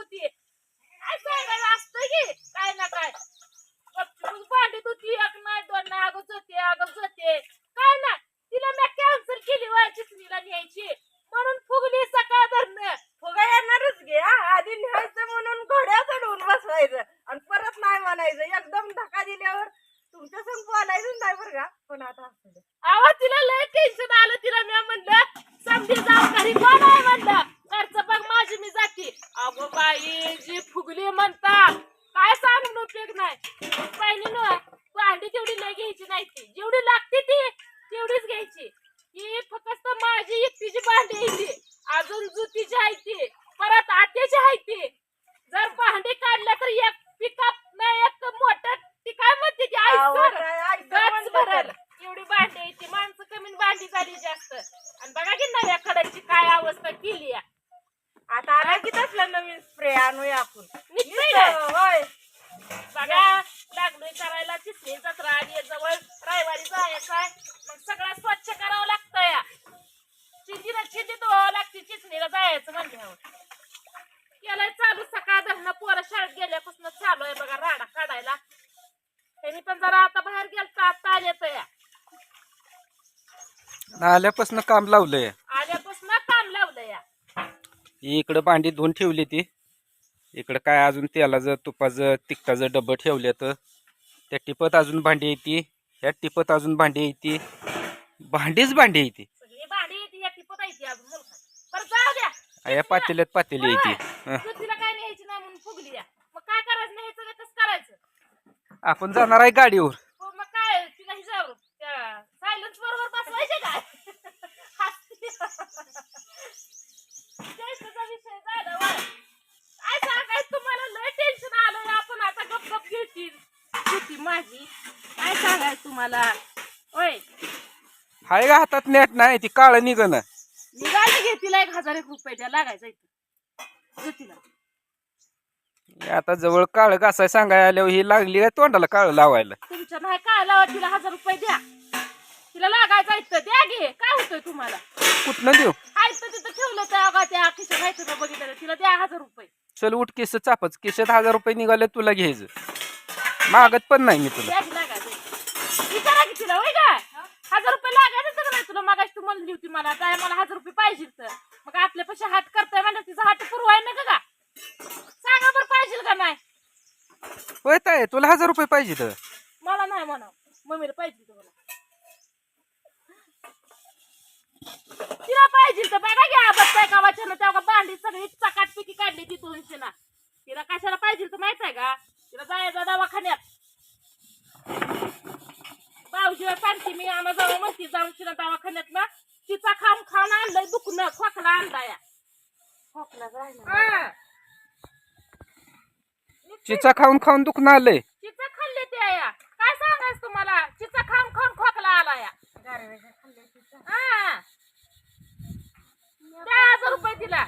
होती काय सांगायला असतं की काय ना काय. भांडत होती एक नाही दोन नाही अगं जाते अगं जाते. काय ना? तिला मी कॅन्सर केली वय चिचणीला न्यायची. म्हणून फुगली सकाळ धरण. फुगा येणारच घे आधी न्यायचं म्हणून घोड्या चढवून बसवायचं. आणि परत नाही म्हणायचं. एकदम धक्का दिल्यावर तुमच्या संग बोलायचं नाही बरं का? पण आता असं ती जेवढी लागते ती तेवढीच घ्यायची. ही फक्त माझी एकटीची भांडी आहे ती. अजून जुतीची आहे ती. परत आत्याची आहे ती. जर भांडी काढल्या तर एक पिकअप नाही एक मोठं ती काय म्हणते ती? भरल. एवढी भांडी आहे ती. माणसं कमी भांडी झाली जास्त. आणि बघा की नव्या कडाची काय अवस्था केली. आता आला की तसलं नवीन स्प्रे आणूया आपण? होय. बघा. लागलोय करायला चिसणी जत्रा आली जवळ. रविवारी जायचं आहे. मग सगळं स्वच्छ करावं लागतं या. चिंतीला चिंती धुवावं लागते चिचणीला जायचं म्हणल्यावर. केलंय चालू सकाळ धरणं पोरं शाळेत गेल्यापासून चालू आहे बघा राडा काढायला. त्यांनी पण जरा आता बाहेर गेलता आता आले या. आल्यापासून काम लावलंय. आल्यापासून काम लावलं या. इकडं भांडी धुवून ठेवली ती. इकडं काय अजून तेलाचं तुपाचं तिखटाचं डब्बं ठेवलं तर त्या टिपत अजून भांडी येते. ह्या टिपत अजून भांडी येते. भांडीच भांडी येते. या या पातेल्यात पातेली येते. हं. तू तिला काय न्यायची नाही म्हणून फुगली या मग काय करायचं न्यायचं का कसं करायचं आपण जाणार आहे गाडीवर हो मग काय तिला हिच्यावर त्या सायलन्स बरोबर बसवायचे काय टेन्शनचा विषय झाला वर. काय सांगायचं तुम्हाला लय टेन्शन आलं आपण आता गप गप घेतील घेती माझी. काय सांगायचं तुम्हाला? होय हाय का हातात नेट नाही ती काळं निघन निघाले घे तिला एक हजार एक रुपये द्या लागायचा इथं. दे तिला. आता जवळ काळं घासाय सांगाय आल्यावर ही लागली काय तोंडाला काळं लावायला? तुमच्या नाही काय लावा तिला हजार रुपये द्या. तिला लागायचा इथं द्या घे. काय होतंय तुम्हाला? कुठनं देऊ? तर तिथं ठेवलं त्या अगा त्या खिशात बघितलं? तिला द्या हजार रुपये. चल उठ केस चापच. केसात हजार रुपये निघाले तुला घ्यायचं. मागत पण नाही मी तुला. की विचारा की तिला होय काय हजार रुपये लागायचं का नाही तुला? मागाशी तू म्हणली होती मला काय मला हजार रुपये पाहिजे तर. मग आपल्या पैसे हात करताय म्हणजे तिचा हात पुरवाय ना का? सांगा बरं पाहिजे का नाही? होय ताय तुला हजार रुपये पाहिजे तर. मला नाही म्हणा मम्मीला पाहिजे तुम्हाला तिला पाहिजे तर बघा घ्या बघताय का वाचन तेव्हा भांडी सगळी चकाटपिकी काढली ती तुळशी ना. तिला कशाला पाहिजे तर माहीत आहे का? तिला जायचं दवाखान्यात सांगते मी आम्हा जाऊ म्हणते जाऊन तिला दवाखान्यात ना तिचा खाम खाऊन आणलंय दुखणं खोकला आणला या खोकला जायला हा. चिचा खाऊन खाऊन दुखणं आलंय चिचा खाल्ली ते या काय सांगायचं तुम्हाला चिचा खाऊन खाऊन खोकला आला या. हा. हजार रुपये तिला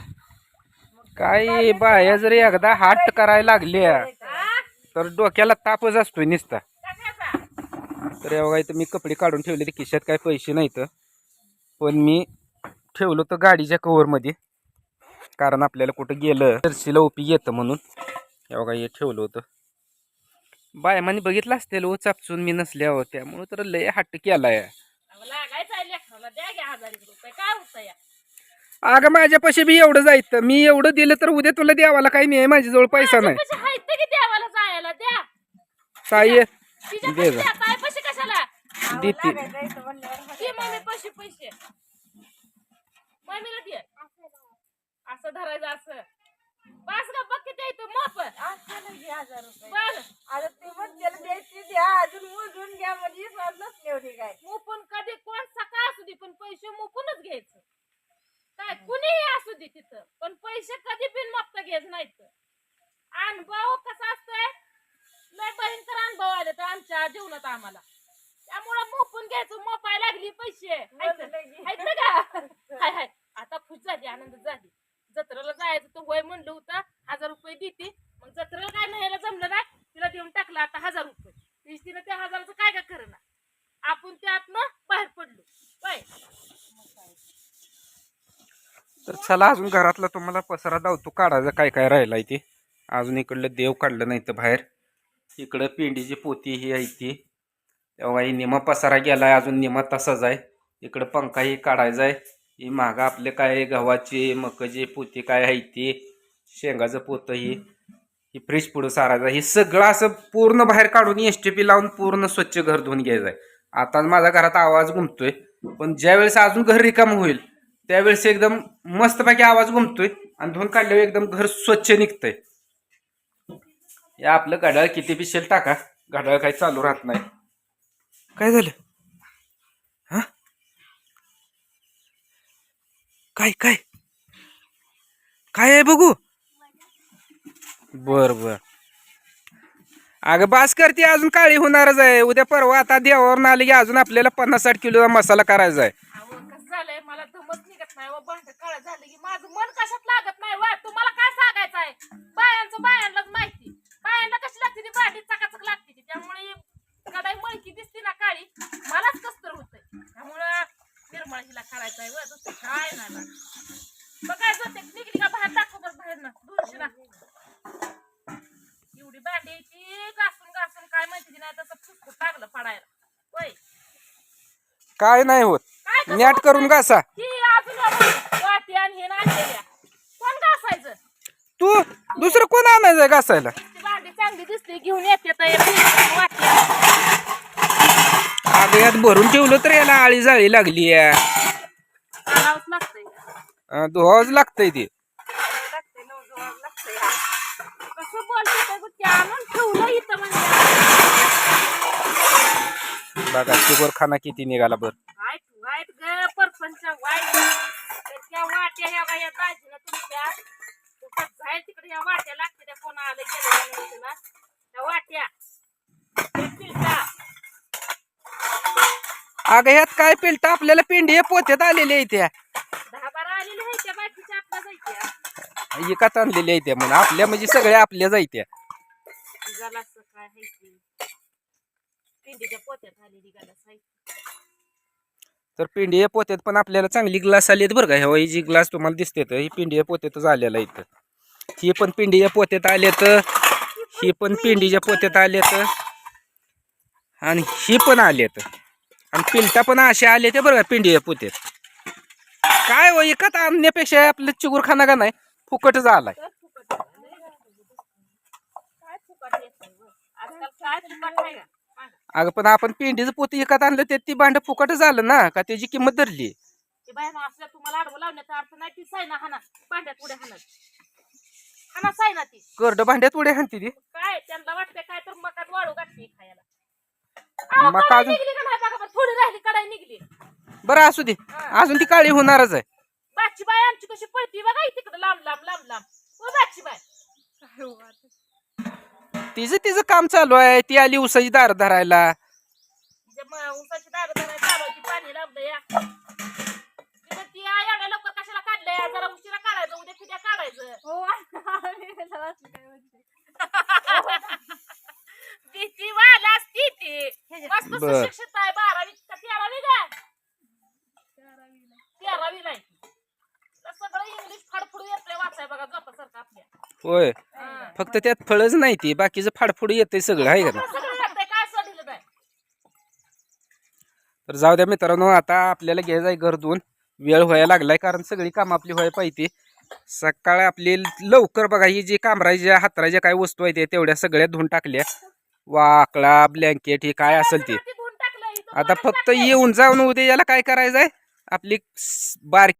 काय बाया जर एकदा हाट करायला लागल्या हा? तर डोक्याला तापच असतोय नुसता. कशाचा? तर एवढा इथं मी कपडे काढून ठेवले ते खिशात काय पैसे नाहीत. पण मी ठेवलं तर गाडीच्या कवरमध्ये कारण आपल्याला कुठं गेलं जर्सीला ओपी येतं म्हणून. एवढा हे ठेवलं होतं. बायमाने बघितलं असतील ओ चापचून मी नसल्यावर हो, त्यामुळं तर लय हट्ट केलाय. आहे या अगं माझ्यापाशी बी एवढं जायचं. मी एवढं दिलं तर उद्या तुला द्यावाला काही नाही माझ्याजवळ पैसा नाही. ते दे जा. काय पैसे कशाला? देते. दे मम्मी पैसे पैसे. मम्मीला दे. असं धरायचं असं. बस का येतो मोप. असं घे हजार रुपये. बर. आता ते म्हणते द्यायची द्या अजून मोजून घ्या म्हणजे स्वाद नसले होती काय. मुपून कधी कोण सकाळ असू दे पण पैसे मुपूनच घ्यायचं. काय कुणीही असू दे तिथं. पण पैसे कधी बिन मागता घ्यायचं नाहीत कसा असतोय लय भयंकर अनुभव आले तर आमच्या जीवनात आम्हाला. त्यामुळं मोपून घ्यायचं मोपाय लागली पैसे. का? हाय हाय. आता खुश झाली आनंद झाली. जत्रेला जायचं तर वय म्हणलं होतं हजार रुपये देते. मग जत्रेला काय न्यायला जमलं नाही तिला देऊन टाकलं आता हजार रुपये. तीच तिनं त्या हजाराचं काय काय करणं आपण त्यातनं बाहेर पडलो. तर चला अजून घरातला तुम्हाला पसारा दावतो काढायचा काय काय राहिलाय ते. अजून इकडलं देव काढलं नाही तर बाहेर. इकडं पेंडीची पोती ही आहे ती. तेव्हा निमा पसारा गेला आहे अजून निमा तसाच आहे. इकडं पंखाही काढायचा आहे. ही मागं आपले काय गव्हाची मकाची पोती काय आहे ती शेंगाचं पोतं ही. ही फ्रीज पुढं सारायचा हे सगळं असं पूर्ण बाहेर काढून एस टी पी लावून पूर्ण स्वच्छ घर धुवून घ्यायचं आहे. आता माझ्या घरात आवाज घुमतोय पण ज्यावेळेस अजून घर रिकाम होईल त्यावेळेस एकदम मस्तपैकी आवाज घुमतोय आणि धुवून काढल्यावर एकदम घर स्वच्छ निघतंय. या आपलं घड्याळ किती पिशेल टाका. घड्याळ काही चालू राहत नाही. काय झालं? हा? काय काय? काय आहे बघू? बर बर. अगं बास करते अजून काळी होणारच आहे. उद्या परवा आता देवावरून आले की अजून आपल्याला पन्नास साठ किलो मसाला करायचा आहे. अहो कसं झालंय? मला धमक निघत नाही. व भांड काळ झालं की माझं मन कशात लागत नाही वा तुम्हाला काय सांगायचं आहे बायांचं बायांनाच माहिती बायांना कशी लागते ती भांडी चकाचक लागते ती त्यामुळे कडाई मळकी दिसते ना काळी मलाच कसतर होतंय त्यामुळं निर्मळ हिला करायचं आहे व दुसरं काय नाही मला बघायचं होते निघली का बाहेर दाखव बरं बाहेर ना दूरशी ना एवढी भांडी यायची घासून घासून काय माहिती नाही तसं फुसफुस लागलं पडायला होय काय नाही होत. काय नॅट करून नाही? घासा. ही अजून अजून वाटी आणि हे आणलेल्या कोण घासायचं? तू दुसरं कोण घासायला? ती भांडी चांगली दिसते घेऊन येते तर एक वाटी अगं यात भरून ठेवलं तर याला आळी जाळी लागली लागतंय. धुवावंच लागतंय ते लागते नऊ जोड लागते हा. कसं बोलते तर ते आणून ठेवलं इथं म्हणजे बघा शुगर खाना किती निघाला बर वाईट वाईट ग परपंच वाईट तर त्या वाट्या ह्या बाया दाजीला तुमच्या कुठं जाईल तिकडे ह्या वाट्या लागते त्या कोणा आलं गेलं ना. त्या वाट्या. त्या पिलटा अगं यात काय पेलट? आपल्याला पेंडी पोत्यात आलेल्या आहेत त्या. दहा बारा आलेले आहेत त्या बाकीच्या आपल्या जायच्या. एकाच आणलेल्या आहेत त्या म्हणून आपल्या म्हणजे सगळ्या आपल्या जायत्या गलास काय आहे ती. पिंडीच्या पोत्यात आलेली गलास आहे तर पिंडी पोत्यात पण आपल्याला चांगली ग्लास आली आहेत बरं का. ह्या जी ग्लास तुम्हाला दिसते तर ही पिंडी पोत्यातच आलेला इथं. ही पण पिंडीच्या पोत्यात आल्यात ही पण पिंडीच्या पोत्यात आल्यात आणि ही पण आल्यात आणि पिलटा पण अशा आले ते बरं का पिंडीच्या पोत्यात. काय हो एकात आणण्यापेक्षा आपलं चिगुरखाना का नाही? फुकट झालाय तर फुकट. काय फुकट येत. आजकाल काय. अगं पण आपण पिंडीचं पोती एकात आणलं ते ती भांड फुकट झालं ना का त्याची किंमत धरली? ते बाहेर असल्या तुम्हाला आडवं लावण्याचा अर्थ नाही ती सायना हाना भांड्यात पुढे हाणत. हाना सायना ती. करड भांड्यात उड्या हाणती ती. काय त्यांना वाटते काय तर मकात वाळू घातली खायला. अहो, मका कढई अजून- निघली का नाही बघा बरं, थोडी राहिली कडाई निघली. बरं असू दे. अजून ती काळी होणारच आहे. बाची बाय आमची कशी पळती बघा तिकडे लांब लांब लांब लांब. ओ बाची बाय. तिचं तिचं काम चालू आहे. ती आली उसाची दार धरायला. तिच्या म- उसाची दारं धरायला चालवायची पाणी या ती आ- एवढ्या लवकर कशाला काढलंय? जरा उशिरा काढायचं उद्या फिद्या काढायचं. हो आम्ही मला वाटलं काय म्हणते. ती ती वाला असती ती मस्त बर. सुशिक्षित आहे बारावी का तेरावी काय तेरावी नाही सगळं इंग्लिश फाडफुड येतंय वाचाय बघा गप्पासारखं आपल्या. होय. फक्त त्यात फळच नाही ती बाकीचं फाडफुड येतंय सगळं आहे का तर जाऊ द्या मित्रांनो आता आपल्याला घ्यायचं आहे घर वेळ व्हायला लागलाय कारण सगळी कामं आपली व्हायला पाहिजे. सकाळ आपली लवकर बघा ही जी कामराच्या हातराच्या काय वस्तू आहेत तेवढ्या सगळ्या धुवून टाकल्या. वाकळा ब्लँकेट हे काय असेल ते. आता फक्त येऊन जाऊन उद्या याला काय करायचं आहे आपली बारकी